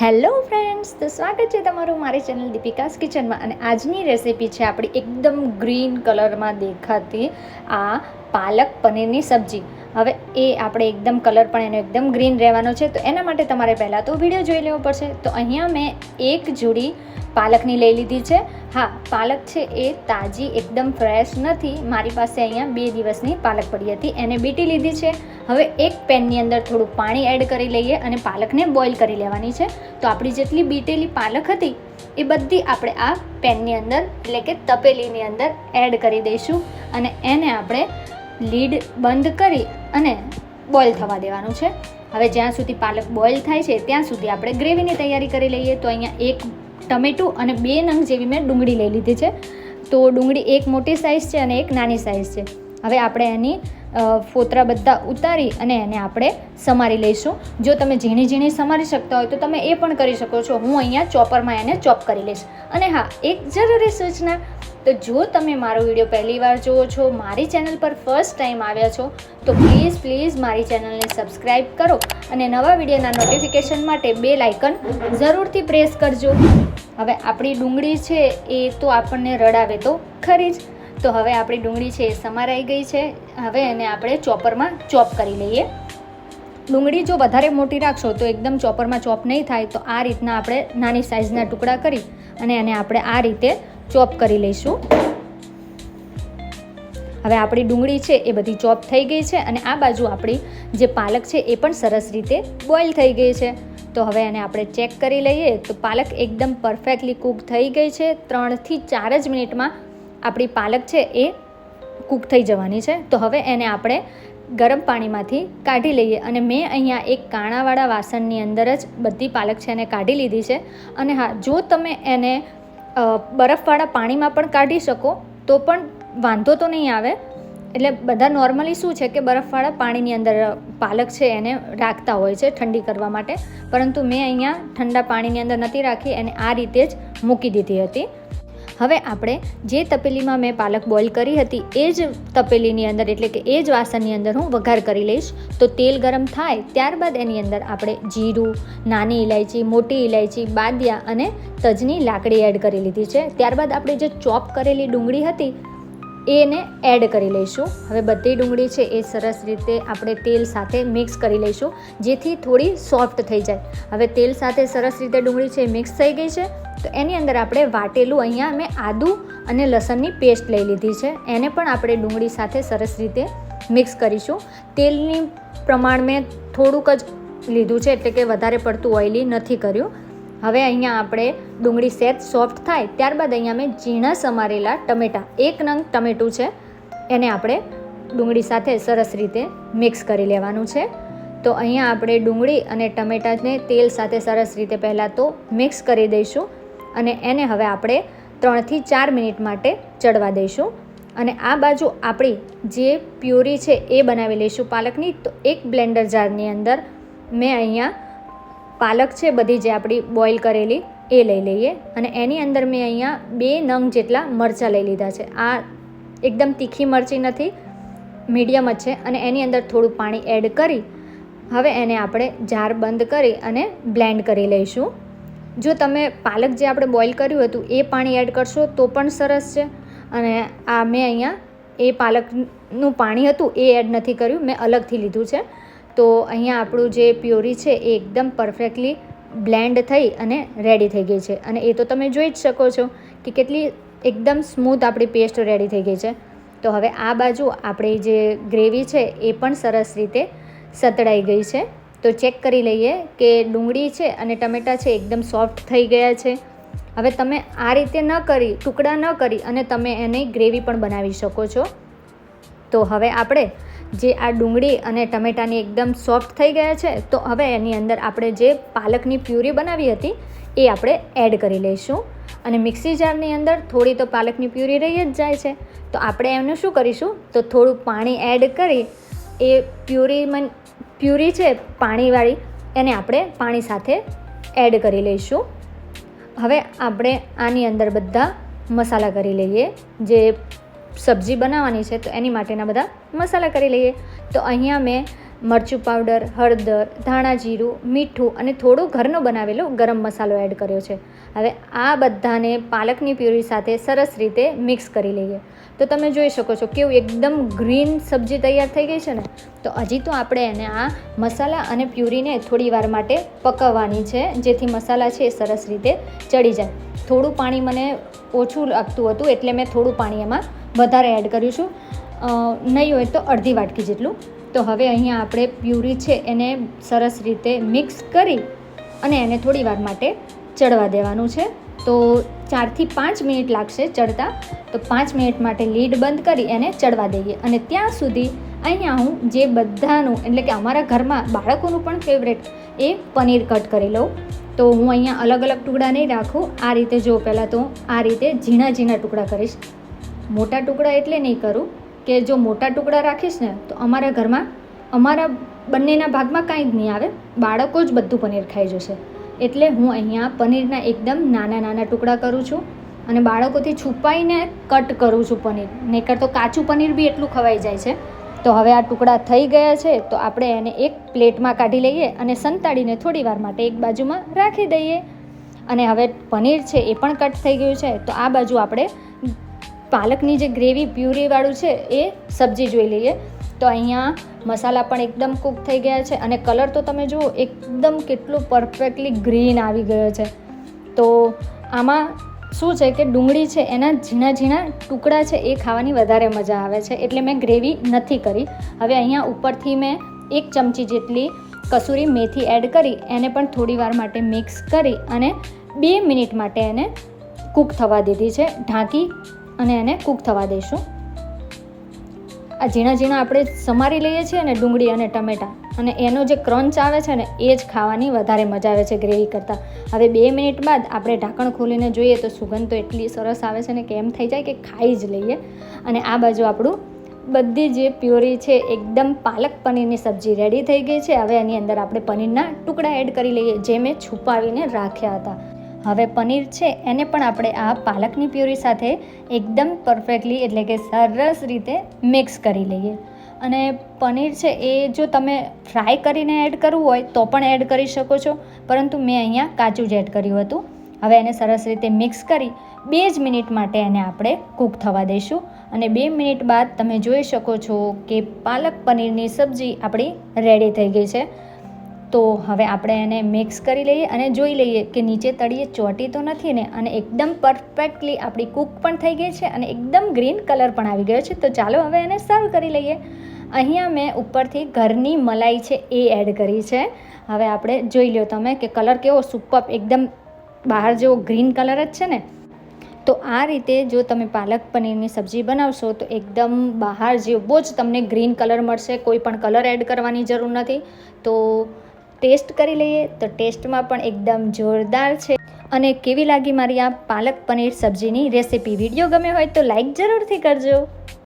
Hello friends, તો સ્વાગત છે તમારું મારી ચેનલ દીપિકાસ કિચનમાં અને આજની રેસીપી છે આપણી એકદમ ગ્રીન કલરમાં દેખાતી આ પાલક પનીરની સબ્જી. હવે એ આપણે એકદમ કલર પણ એનો એકદમ ગ્રીન રહેવાનો છે. તો એના માટે તમારે પહેલાં તો વીડિયો જોઈ લેવો પડશે. તો અહીંયા મેં એક જોડી પાલકની લઈ લીધી છે. હા, પાલક છે એ તાજી, એકદમ ફ્રેશ નથી. મારી પાસે અહીંયા બે દિવસની પાલક પડી હતી. એને બીટી લીધી છે. હવે એક પેનની અંદર થોડું પાણી એડ કરી લઈએ અને પાલકને બોઇલ કરી લેવાની છે. તો આપણી જેટલી બીટેલી પાલક હતી, એ બધી આપણે આ પેનની અંદર એટલે કે તપેલીની અંદર એડ કરી દઈશું. અને એને આપણે લીડ બંધ કરી અને બોઇલ થવા દેવાનું છે. હવે જ્યાં સુધી પાલક બોઇલ થાય છે, ત્યાં સુધી આપણે ગ્રેવીની તૈયારી કરી લઈએ. તો અહીંયા એક ટમેટું અને બે નંગ જેવી મેં ડુંગળી લઈ લીધી છે. તો ડુંગળી એક મોટી સાઇઝ છે અને એક નાની સાઇઝ છે. હવે આપણે એની ફોતરા બધા ઉતારી અને એને આપણે સમારી લઈશું. જો તમે ઝીણી ઝીણી સમારી શકતા હોય તો તમે એ પણ કરી શકો છો. હું અહીંયા ચોપરમાં એને ચોપ કરી લઈશ. અને હા, એક જરૂરી સૂચના, તો જો તમે મારો વીડિયો પહેલી વાર જુઓ છો, મારી ચેનલ પર ફર્સ્ટ ટાઈમ આવ્યા છો, તો પ્લીઝ પ્લીઝ મારી ચેનલને સબસ્ક્રાઈબ કરો અને નવા વિડીયોના નોટિફિકેશન માટે બે લાઇકન જરૂરથી પ્રેસ કરજો. હવે આપણી ડુંગળી છે એ તો આપણને રડાવે તો ખરી જ. તો હવે આપણી ડુંગળી છે એ સમારાઈ ગઈ છે. હવે એને આપણે ચોપરમાં ચોપ કરી લઈએ. ડુંગળી જો વધારે મોટી રાખશો તો એકદમ ચોપરમાં ચોપ નહીં થાય તો આ રીતના આપણે નાની સાઇઝના ટુકડા કરી અને એને આપણે આ રીતે ચોપ કરી લઈશું. હવે આપણી ડુંગળી છે એ બધી ચોપ થઈ ગઈ છે અને આ બાજુ આપણી જે પાલક છે એ પણ સરસ રીતે બોઇલ થઈ ગઈ છે. તો હવે એને આપણે ચેક કરી લઈએ તો પાલક એકદમ પરફેક્ટલી કૂક થઈ ગઈ છે. ત્રણથી ચાર જ મિનિટમાં આપણી પાલક છે એ કૂક થઈ જવાની છે. તો હવે એને આપણે ગરમ પાણીમાંથી કાઢી લઈએ અને મેં અહીંયા એક કાણાવાળા વાસણની અંદર જ બધી પાલક છે એને કાઢી લીધી છે. અને હા, જો તમે એને બરફવાળા પાણીમાં પણ કાઢી શકો, તો પણ વાંધો તો નહીં આવે. એટલે બધા નોર્મલી શું છે કે બરફવાળા પાણીની અંદર પાલક છે એને રાખતા હોય છે ઠંડી કરવા માટે. પરંતુ મેં અહીંયા ઠંડા પાણીની અંદર નથી રાખી અને આ રીતે જ મૂકી દીધી હતી. હવે આપણે જે તપેલીમાં મેં પાલક બોઇલ કરી હતી, એ જ તપેલીની અંદર એટલે કે એ જ વાસણની અંદર હું વઘાર કરી લઈશ. તો તેલ ગરમ થાય ત્યારબાદ એની અંદર આપણે જીરું, નાની ઇલાયચી મોટી ઇલાયચી બાદિયા અને તજની લાકડી એડ કરી લીધી છે. ત્યારબાદ આપણે જે ચોપ કરેલી ડુંગળી હતી એને એડ કરી લઈશું. હવે બધી ડુંગળી છે એ સરસ રીતે આપણે તેલ સાથે મિક્સ કરી લઈશું, જેથી થોડી સોફ્ટ થઈ જાય. હવે તેલ સાથે સરસ રીતે ડુંગળી છે મિક્સ થઈ ગઈ છે, તો એની અંદર આપણે વાટેલું અહીંયા મેં આદું અને લસણની પેસ્ટ લઈ લીધી છે. એને પણ આપણે ડુંગળી સાથે સરસ રીતે મિક્સ કરીશું. તેલની પ્રમાણ મેં થોડુંક જ લીધું છે, એટલે કે વધારે પડતું ઓઇલી નથી કર્યું. હવે અહીંયા આપણે ડુંગળી સેજ સોફ્ટ થાય ત્યારબાદ અહીંયા મેં ઝીણા સમારેલા ટમેટાં, એક નંગ ટમેટું છે. એને આપણે ડુંગળી સાથે સરસ રીતે મિક્સ કરી લેવાનું છે. તો અહીંયા આપણે ડુંગળી અને ટમેટાને તેલ સાથે સરસ રીતે પહેલાં તો મિક્સ કરી દઈશું અને એને હવે આપણે ત્રણથી ચાર મિનિટ માટે ચડવા દઈશું. અને આ બાજુ આપણી જે પ્યુરી છે એ બનાવી લઈશું પાલકની. તો એક બ્લેન્ડર જારની અંદર મેં અહીંયા પાલક છે બધી જે આપણી બોઇલ કરેલી, એ લઈ લઈએ. અને એની અંદર મેં અહીંયા બે નંગ જેટલા મરચાં લઈ લીધા છે. આ એકદમ તીખી મરચી નથી, મીડિયમ જ છે. અને એની અંદર થોડું પાણી એડ કરી, હવે એને આપણે જાર બંધ કરી અને બ્લેન્ડ કરી લઈશું. જો તમે પાલક જે આપણે બોઇલ કર્યું હતું, એ પાણી એડ કરશો તો પણ સરસ છે. અને આ મેં અહીંયા એ પાલકનું પાણી હતું, એ એડ નથી કર્યું. મેં અલગથી લીધું છે. તો અહીંયા આપણું જે પ્યોરી છે એ એકદમ પરફેક્ટલી બ્લેન્ડ થઈ અને રેડી થઈ ગઈ છે. અને એ તો તમે જોઈ જ શકો છો કે કેટલી એકદમ સ્મૂથ આપણી પેસ્ટ રેડી થઈ ગઈ છે. તો હવે આ બાજુ આપણી જે ગ્રેવી છે એ પણ સરસ રીતે સતળાઈ ગઈ છે. તો ચેક કરી લઈએ કે ડુંગળી છે અને ટમેટાં છે એકદમ સોફ્ટ થઈ ગયા છે. હવે તમે આ રીતે ન કરી, ટુકડા ન કરી અને તમે એની ગ્રેવી પણ બનાવી શકો છો. તો હવે આપણે જે આ ડુંગળી અને ટમેટાની એકદમ સોફ્ટ થઈ ગયા છે, તો હવે એની અંદર આપણે જે પાલકની પ્યુરી બનાવી હતી, એ આપણે એડ કરી લઈશું. અને મિક્સી જારની અંદર થોડી તો પાલકની પ્યુરી રહી જ જાય છે. તો આપણે એનું શું કરીશું? તો થોડું પાણી એડ કરી, એ પ્યુરી મન, પ્યુરી છે પાણીવાળી, એને આપણે પાણી સાથે એડ કરી લઈશું. હવે આપણે આની અંદર બધા મસાલા કરી લઈએ, જે સબ્જી બનાવવાની છે, તો એની માટેના બધા મસાલા કરી લઈએ. તો અહીંયા મેં મરચું પાવડર હળદર, ધાણા જીરું, મીઠું અને થોડો ઘરનો બનાવેલો ગરમ મસાલો એડ કર્યો છે. હવે આ બધાને પાલકની પ્યુરી સાથે સરસ રીતે મિક્સ કરી લઈએ. તો તમે જોઈ શકો છો કેવું એકદમ ગ્રીન સબ્જી તૈયાર થઈ ગઈ છે ને? તો હજી તો આપણે એને આ મસાલા અને પ્યુરીને થોડી વાર માટે પકવવાની છે, જેથી મસાલા છે એ સરસ રીતે ચડી જાય. થોડું પાણી મને ઓછું લાગતું હતું, એટલે મેં થોડું પાણી એમાં વધારે એડ કર્યું છું નહીં હોય તો અડધી વાટકી જેટલું. તો હવે અહીંયા આપણે પ્યુરી છે એને સરસ રીતે મિક્સ કરી અને એને થોડી વાર માટે ચડવા દેવાનું છે. તો ચારથી પાંચ મિનિટ લાગશે ચડતા. તો પાંચ મિનિટ માટે લીડ બંધ કરી એને ચડવા દઈએ. અને ત્યાં સુધી અહીંયા હું જે બધાનું, એટલે કે અમારા ઘરમાં બાળકોનું પણ ફેવરેટ એ પનીર કટ કરી લઉં. તો હું અહીંયા અલગ અલગ ટુકડા નહીં રાખું. આ રીતે જો પહેલાં તો આ રીતે ઝીણા ઝીણા ટુકડા કરીશ. મોટા ટુકડા એટલે નહીં કરું કે જો મોટા ટુકડા રાખીશ ને તો અમારા ઘરમાં, અમારા બંનેના ભાગમાં કાંઈ જ નહીં આવે. બાળકો જ બધું પનીર ખાઈ જશે. એટલે હું અહીંયા પનીરના એકદમ નાના નાના ટુકડા કરું છું અને બાળકોથી છુપાઈને કટ કરું છું પનીર. નહીંતર તો કાચું પનીર બી એટલું ખવાઈ જાય છે. તો હવે આ ટુકડા થઈ ગયા છે તો આપણે એને એક પ્લેટમાં કાઢી લઈએ અને સંતાડીને થોડી વાર માટે એક બાજુમાં રાખી દઈએ. અને હવે પનીર છે એ પણ કટ થઈ ગયું છે. તો આ બાજુ આપણે પાલકની જે ગ્રેવી, પ્યુરીવાળું છે, એ સબ્જી જોઈ લઈએ. તો અહીંયા મસાલા પણ એકદમ કૂક થઈ ગયા છે અને કલર તો તમે જુઓ, એકદમ કેટલું પરફેક્ટલી ગ્રીન આવી ગયો છે. તો આમાં શું છે કે ડુંગળી છે, એના ઝીણા ઝીણા ટુકડા છે, એ ખાવાની વધારે મજા આવે છે. એટલે મેં ગ્રેવી નથી કરી. હવે અહીંયા ઉપરથી મેં એક ચમચી જેટલી કસૂરી મેથી એડ કરી, એને પણ થોડી વાર માટે મિક્સ કરી અને બે મિનિટ માટે એને કૂક થવા દીધી છે. ઢાંકી અને એને કૂક થવા દઈશું. આ ઝીણા ઝીણા આપણે સમારી લઈએ છીએ ને ડુંગળી અને ટમેટાં. અને એનો જે ક્રંચ આવે છે ને, એ જ ખાવાની વધારે મજા આવે છે ગ્રેવી કરતાં. હવે બે મિનિટ બાદ આપણે ઢાંકણ ખોલીને જોઈએ તો સુગંધ તો એટલી સરસ આવે છે ને કે એમ થઈ જાય કે ખાઈ જ લઈએ. અને આ બાજુ આપણું બધી જે પ્યોરી છે, એકદમ પાલક પનીરની સબ્જી રેડી થઈ ગઈ છે. હવે એની અંદર આપણે પનીરના ટુકડા એડ કરી લઈએ, જે મેં છુપાવીને રાખ્યા હતા. હવે પનીર છે, એને પણ આપણે આ પાલકની પ્યુરી સાથે એકદમ પરફેક્ટલી એટલે કે સરસ રીતે મિક્સ કરી લઈએ. અને પનીર છે, એ જો તમે ફ્રાય કરીને એડ કરવું હોય તો પણ એડ કરી શકો છો, પરંતુ મેં અહીંયા કાચું જ એડ કર્યું હતું. હવે એને સરસ રીતે મિક્સ કરી બે જ મિનિટ માટે એને આપણે કૂક થવા દઈશું. અને બે મિનિટ બાદ તમે જોઈ શકો છો કે પાલક પનીરની સબ્જી આપણી રેડી થઈ ગઈ છે. તો હવે આપણે એને મિક્સ કરી લઈએ અને જોઈ લઈએ કે નીચે તળીએ ચોટી તો નથી ને અને એકદમ પરફેક્ટલી આપણી કૂક પણ થઈ ગઈ છે અને એકદમ ગ્રીન કલર પણ આવી ગયો છે. તો ચાલો હવે એને સર્વ કરી લઈએ. અહીંયા મેં ઉપરથી ઘરની મલાઈ છે એ એડ કરી છે. હવે આપણે જોઈ લો તમે કે કલર કેવો સુપર એકદમ બહાર જેવો ગ્રીન કલર જ છે ને. તો આ રીતે જો તમે પાલક પનીરની સબ્જી બનાવશો તો એકદમ બહાર જેવો, બહુ જ તમને ગ્રીન કલર મળશે, કોઈ પણ કલર એડ કરવાની જરૂર નથી. તો ટેસ્ટ કરી લઈએ તો ટેસ્ટમાં પણ એકદમ જોરદાર છે. અને કેવી લાગી મારી આ પાલક પનીર સબ્જીની રેસીપી? વીડિયો ગમે હોય તો લાઈક જરૂરથી કરજો.